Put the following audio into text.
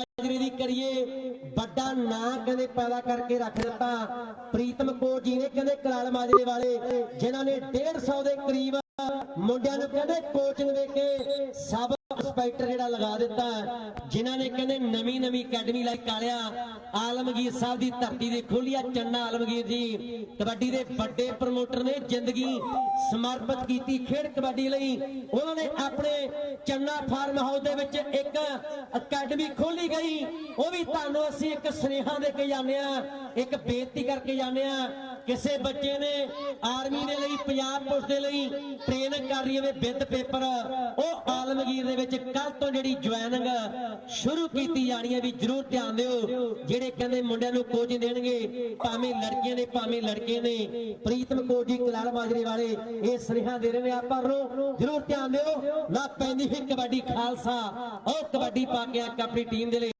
ਮਾਜਰੇ ਦੀ ਕਰੀਏ। ਵੱਡਾ ਨਾਂ ਕਹਿੰਦੇ ਪੈਦਾ ਕਰਕੇ ਰੱਖ ਦਿੱਤਾ। ਪ੍ਰੀਤਮ ਕੌਰ ਜੀ ਨੇ ਕਹਿੰਦੇ ਕਲਾਲ ਮਾਜਰੇ ਵਾਲੇ, ਜਿਨ੍ਹਾਂ ਨੇ 150 ਦੇ ਕਰੀਬ ਮੁੰਡਿਆਂ ਨੂੰ ਕਹਿੰਦੇ ਕੋਚਿੰਗ ਦੇ ਕੇ ਸਬ ਇੰਸਪੈਕਟਰ ਜਿਹੜਾ ਲਗਾ ਦਿੱਤਾ। ਜਿਨ੍ਹਾਂ ਨੇ ਕਹਿੰਦੇ ਨਵੀਂ ਨਵੀਂ ਅਕੈਡਮੀ ਲਾਈ ਕਾਲਿਆ। ਆਲਮਗੀਰ ਸਾਹਿਬ ਦੀ ਧਰਤੀ ਦੇ ਖੋਲਿਆ ਚੰਨਾ ਆਲਮਗੀਰ ਜੀ। ਕਬੱਡੀ ਦੇ ਵੱਡੇ ਪ੍ਰਮੋਟਰ ਨੇ ਜ਼ਿੰਦਗੀ ਸਮਰਪਿਤ ਕੀਤੀ ਖੇਡ ਕਬੱਡੀ ਲਈ। ਉਹਨਾਂ ਨੇ ਆਪਣੇ ਚੰਨਾ ਫਾਰਮ ਹਾਊਸ ਦੇ ਵਿੱਚ ਅਕੈਡਮੀ ਖੋਲੀ ਗਈ। ਉਹ ਵੀ ਤੁਹਾਨੂੰ ਅਸੀਂ ਇੱਕ ਸੁਨੇਹਾ ਦੇ ਕੇ ਜਾਂਦੇ ਆ ਇੱਕ ਬੇਨਤੀ ਕਰਕੇ ਜਾਂਦੇ ਆ ਕਿਸੇ ਬੱਚੇ ਨੇ ਆਰਮੀ ਦੇ ਲਈ, ਪੰਜਾਬ ਪੁਲਿਸ ਦੇ ਲਈ ਟ੍ਰੇਨਿੰਗ ਕਰ ਰਹੀ ਹੋਵੇ ਵਿਦ ਪੇਪਰ, ਉਹ ਆਲਮਗੀਰ ਦੇ ਵਿੱਚ ਕੱਲ ਤੋਂ ਜਿਹੜੀ ਜੁਆਇਨਿੰਗ ਸ਼ੁਰੂ ਕੀਤੀ ਜਾਣੀ ਹੈ ਵੀ ਜਰੂਰ ਧਿਆਨ ਦਿਓ, ਜਿਹੜੇ ਕਹਿੰਦੇ ਮੁੰਡਿਆਂ ਨੂੰ ਕੋਚਿੰਗ ਦੇਣਗੇ, ਭਾਵੇਂ ਲੜਕੀਆਂ ਨੇ ਭਾਵੇਂ ਲੜਕੇ ਨੇ ਪ੍ਰੀਤਮ ਕੋਚ ਜੀ, ਕਲਾਲ ਮਾਜਰੇ ਵਾਲੇ, ਇਹ ਸੁਨੇਹਾ ਦੇ ਰਹੇ ਨੇ ਆਪਾਂ ਨੂੰ, ਜਰੂਰ ਧਿਆਨ ਦਿਓ, ਨਾ ਪੈਂਦੀ ਫਿਰ ਕਬੱਡੀ ਖਾਲਸਾ, ਉਹ ਕਬੱਡੀ ਪਾ ਕੇ ਆ ਕੇ ਆਪਣੀ ਟੀਮ ਦੇ ਲਈ।